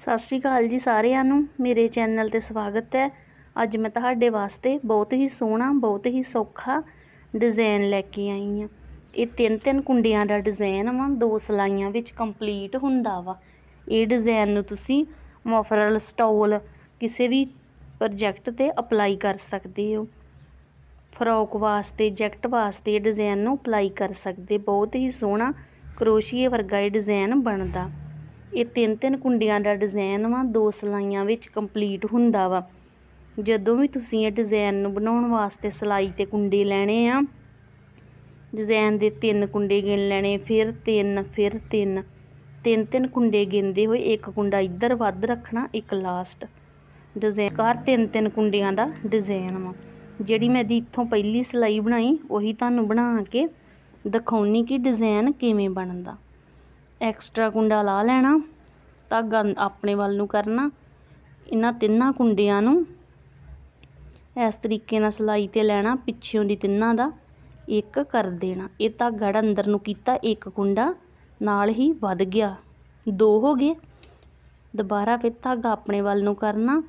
ਸਤਿ ਸ਼੍ਰੀ ਅਕਾਲ ਜੀ ਸਾਰਿਆਂ ਨੂੰ। ਮੇਰੇ ਚੈਨਲ ਤੇ ਸਵਾਗਤ ਹੈ। ਅੱਜ ਮੈਂ ਤੁਹਾਡੇ ਵਾਸਤੇ ਬਹੁਤ ਹੀ ਸੋਹਣਾ, ਬਹੁਤ ਹੀ ਸੌਖਾ ਡਿਜ਼ਾਈਨ ਲੈ ਕੇ ਆਈ ਹਾਂ। ਇਹ ਤਿੰਨ ਤਿੰਨ ਕੁੰਡਿਆਂ ਦਾ ਡਿਜ਼ਾਈਨ ਵਾ, ਦੋ ਸਲਾਈਆਂ ਵਿੱਚ ਕੰਪਲੀਟ ਹੁੰਦਾ ਵਾ। ਇਹ ਡਿਜ਼ਾਈਨ ਨੂੰ ਤੁਸੀਂ ਮਫਰਲ ਸਟੋਲ ਕਿਸੇ ਵੀ ਪ੍ਰੋਜੈਕਟ ਤੇ ਅਪਲਾਈ ਕਰ ਸਕਦੇ ਹੋ। ਫਰੋਕ ਵਾਸਤੇ, ਜੈਕਟ ਵਾਸਤੇ ਇਹ ਡਿਜ਼ਾਈਨ ਨੂੰ ਅਪਲਾਈ ਕਰ ਸਕਦੇ ਬਹੁਤ ਹੀ ਸੋਹਣਾ, ਕਰੋਸ਼ੀਏ ਵਰਗਾ ਇਹ ਡਿਜ਼ਾਈਨ ਬਣਦਾ। ਇਹ ਤਿੰਨ ਤਿੰਨ ਕੁੰਡੀਆਂ ਦਾ ਡਿਜ਼ਾਈਨ ਵਾ, ਦੋ ਸਲਾਈਆਂ ਵਿੱਚ ਕੰਪਲੀਟ ਹੁੰਦਾ ਵਾ। ਜਦੋਂ ਵੀ ਤੁਸੀਂ ਇਹ ਡਿਜ਼ਾਈਨ ਨੂੰ ਬਣਾਉਣ ਵਾਸਤੇ ਸਲਾਈ ਤੇ ਕੁੰਡੇ ਲੈਣੇ ਆ ਡਿਜ਼ਾਈਨ ਦੇ ਤਿੰਨ ਕੁੰਡੇ ਗਿਣ ਲੈਣੇ, ਫਿਰ ਤਿੰਨ ਫਿਰ ਤਿੰਨ। ਤਿੰਨ ਤਿੰਨ ਕੁੰਡੇ ਗਿਣਦੇ ਹੋਏ ਇੱਕ ਕੁੰਡਾ ਇੱਧਰ ਵੱਧ ਰੱਖਣਾ, ਇੱਕ ਲਾਸਟ ਡਿਜ਼ਾਈਨ ਕਾਰ ਤਿੰਨ ਤਿੰਨ ਕੁੰਡਿਆਂ ਦਾ ਡਿਜ਼ਾਈਨ ਵਾ। ਜਿਹੜੀ ਮੈਂ ਦੀ ਇੱਥੋਂ ਪਹਿਲੀ ਸਲਾਈ ਬਣਾਈ, ਉਹੀ ਤੁਹਾਨੂੰ ਬਣਾ ਕੇ ਦਿਖਾਉਣੀ ਕਿ ਡਿਜ਼ਾਈਨ ਕਿਵੇਂ ਬਣਦਾ। ਐਕਸਟਰਾ ਕੁੰਡਾ ਲਾ ਲੈਣਾ ਧਾਗਾ ਆਪਣੇ ਵੱਲ ਨੂੰ ਕਰਨਾ, ਇਹਨਾਂ ਤਿੰਨਾਂ ਕੁੰਡਿਆਂ ਨੂੰ। ਇਸ ਤਰੀਕੇ ਨਾਲ ਸਲਾਈ ਤੇ ਲੈਣਾ ਪਿੱਛੋਂ ਦੀ ਤਿੰਨਾਂ ਦਾ ਇੱਕ ਕਰ ਦੇਣਾ। ਇਹ ਧਾਗਾ ਅੰਦਰ ਨੂੰ ਕੀਤਾ, ਇੱਕ ਕੁੰਡਾ ਨਾਲ ਹੀ ਵੱਧ ਗਿਆ। ਦੋ ਹੋ ਗਏ। ਦੁਬਾਰਾ ਫਿਰ ਧਾਗਾ ਆਪਣੇ ਵੱਲ ਨੂੰ ਕਰਨਾ,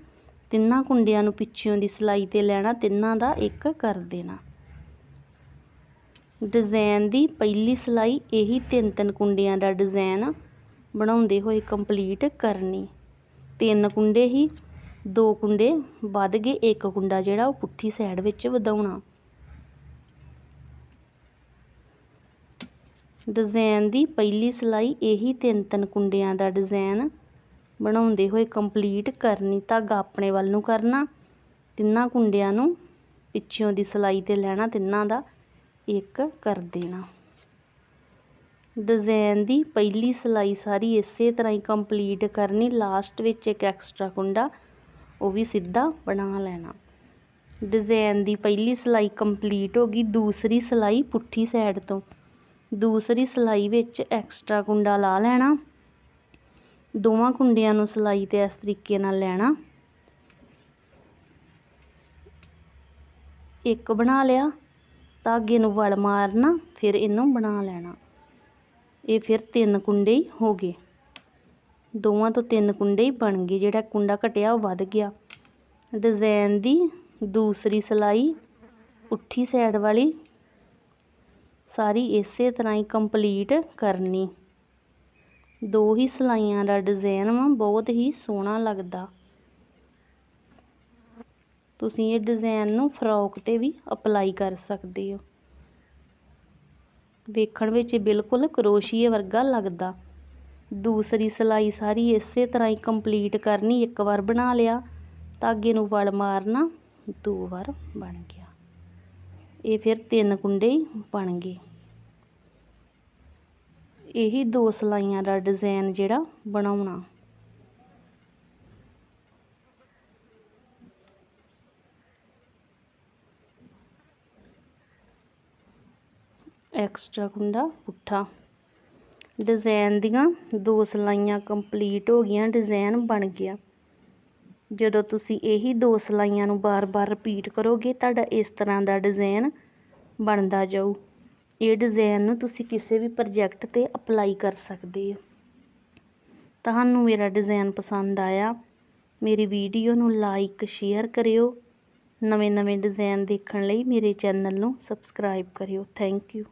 ਤਿੰਨਾਂ ਕੁੰਡਿਆਂ ਨੂੰ ਪਿੱਛੋਂ ਦੀ ਸਲਾਈ ਤੇ ਲੈਣਾ, ਤਿੰਨਾਂ ਦਾ ਇੱਕ ਕਰ ਦੇਣਾ। ਡਿਜ਼ਾਈਨ ਦੀ ਪਹਿਲੀ ਸਲਾਈ ਇਹੀ ਤਿੰਨ ਤਿੰਨ ਕੁੰਡਿਆਂ ਦਾ ਡਿਜ਼ਾਈਨ ਬਣਾਉਂਦੇ ਹੋਏ ਕੰਪਲੀਟ ਕਰਨੀ। ਤਿੰਨ ਕੁੰਡੇ ਹੀ, ਦੋ ਕੁੰਡੇ ਵੱਧ ਗਏ, ਇੱਕ ਕੁੰਡਾ ਜਿਹੜਾ ਉਹ ਪੁੱਠੀ ਸਾਈਡ ਵਿੱਚ ਵਧਾਉਣਾ। ਡਿਜ਼ਾਈਨ ਦੀ ਪਹਿਲੀ ਸਲਾਈ ਇਹੀ ਤਿੰਨ ਤਿੰਨ ਕੁੰਡਿਆਂ ਦਾ ਡਿਜ਼ਾਈਨ ਬਣਾਉਂਦੇ ਹੋਏ ਕੰਪਲੀਟ ਕਰਨੀ, ਧਾਗਾ ਆਪਣੇ ਵੱਲ ਨੂੰ ਕਰਨਾ, ਤਿੰਨਾਂ ਕੁੰਡਿਆਂ ਨੂੰ ਪਿੱਛੋਂ ਦੀ ਸਲਾਈ ਤੇ ਲੈਣਾ ਤਿੰਨਾਂ ਦਾ। ਇੱਕ ਕਰ ਦੇਣਾ। ਡਿਜ਼ਾਈਨ ਦੀ ਪਹਿਲੀ ਸਲਾਈ ਸਾਰੀ ਇਸੇ ਤਰ੍ਹਾਂ ਹੀ ਕੰਪਲੀਟ ਕਰਨੀ। ਲਾਸਟ ਵਿੱਚ ਇੱਕ ਐਕਸਟਰਾ ਕੁੰਡਾ, ਉਹ ਵੀ ਸਿੱਧਾ ਬਣਾ ਲੈਣਾ। ਡਿਜ਼ਾਈਨ ਦੀ ਪਹਿਲੀ ਸਲਾਈ ਕੰਪਲੀਟ ਹੋ ਗਈ। ਦੂਸਰੀ ਸਲਾਈ ਪੁੱਠੀ ਸਾਈਡ ਤੋਂ। ਦੂਸਰੀ ਸਲਾਈ ਵਿੱਚ ਐਕਸਟਰਾ ਕੁੰਡਾ ਲਾ ਲੈਣਾ। ਦੋਵਾਂ ਕੁੰਡਿਆਂ ਨੂੰ ਸਲਾਈ ਤੇ ਇਸ ਤਰੀਕੇ ਨਾਲ ਲੈਣਾ। ਇੱਕ ਬਣਾ ਲਿਆ। ਧਾਗੇ ਨੂੰ ਵਲ ਮਾਰਨਾ, ਫਿਰ ਇਹਨੂੰ ਬਣਾ ਲੈਣਾ। ਇਹ ਫਿਰ ਤਿੰਨ ਕੁੰਡੇ ਹੀ ਹੋ ਗਏ। ਦੋਵਾਂ ਤੋਂ ਤਿੰਨ ਕੁੰਡੇ ਹੀ ਬਣ ਗਏ। ਜਿਹੜਾ ਕੁੰਡਾ ਘਟਿਆ ਉਹ ਵੱਧ ਗਿਆ। ਡਿਜ਼ਾਈਨ ਦੀ ਦੂਸਰੀ ਸਲਾਈ ਉੱਠੀ ਸਾਈਡ ਵਾਲੀ। ਸਾਰੀ ਇਸੇ ਤਰ੍ਹਾਂ ਹੀ ਕੰਪਲੀਟ ਕਰਨੀ। ਦੋ ਹੀ ਸਲਾਈਆਂ ਦਾ ਡਿਜ਼ਾਈਨ ਵਾ, ਬਹੁਤ ਹੀ ਸੋਹਣਾ ਲੱਗਦਾ। ਤੁਸੀਂ ਇਹ ਡਿਜ਼ਾਈਨ ਨੂੰ ਫਰੋਕ ਤੇ ਵੀ ਅਪਲਾਈ ਕਰ ਸਕਦੇ ਹੋ। ਵੇਖਣ ਵਿੱਚ ਬਿਲਕੁਲ ਕਰੋਸ਼ੀਏ ਵਰਗਾ ਲੱਗਦਾ। ਦੂਸਰੀ ਸਲਾਈ ਸਾਰੀ ਇਸੇ ਤਰ੍ਹਾਂ ਹੀ ਕੰਪਲੀਟ ਕਰਨੀ, ਇੱਕ ਵਾਰ ਬਣਾ ਲਿਆ ਧਾਗੇ ਨੂੰ ਵਲ ਮਾਰਨਾ, ਦੋ ਵਾਰ ਬਣ ਗਿਆ। ਇਹ ਫਿਰ ਤਿੰਨ ਕੁੰਡੇ ਹੀ ਬਣ ਗਏ। ਇਹੀ ਦੋ ਸਲਾਈਆਂ ਦਾ ਡਿਜ਼ਾਈਨ ਜਿਹੜਾ ਬਣਾਉਣਾ। ਐਕਸਟਰਾ ਕੁੰਡਾ ਪੁੱਠਾ। ਡਿਜ਼ਾਈਨ ਦੀਆਂ ਦੋ ਸਲਾਈਆਂ ਕੰਪਲੀਟ ਹੋ ਗਈਆਂ ਡਿਜ਼ਾਈਨ ਬਣ ਗਿਆ। ਜਦੋਂ ਤੁਸੀਂ ਇਹੀ ਦੋ ਸਲਾਈਆਂ ਨੂੰ ਬਾਰ-ਬਾਰ ਰਿਪੀਟ ਕਰੋਗੇ, ਤੁਹਾਡਾ ਇਸ ਤਰ੍ਹਾਂ ਦਾ ਡਿਜ਼ਾਈਨ ਬਣਦਾ ਜਾਊ। ਇਹ ਡਿਜ਼ਾਈਨ ਨੂੰ ਤੁਸੀਂ ਕਿਸੇ ਵੀ ਪ੍ਰੋਜੈਕਟ ਤੇ ਅਪਲਾਈ ਕਰ ਸਕਦੇ ਹੋ। ਤੁਹਾਨੂੰ ਮੇਰਾ ਡਿਜ਼ਾਈਨ ਪਸੰਦ ਆਇਆ, ਮੇਰੀ ਵੀਡੀਓ ਨੂੰ ਲਾਈਕ ਸ਼ੇਅਰ ਕਰਿਓ। ਨਵੇਂ-ਨਵੇਂ ਡਿਜ਼ਾਈਨ ਦੇਖਣ ਲਈ ਮੇਰੇ ਚੈਨਲ ਨੂੰ ਸਬਸਕ੍ਰਾਈਬ ਕਰਿਓ। Thank you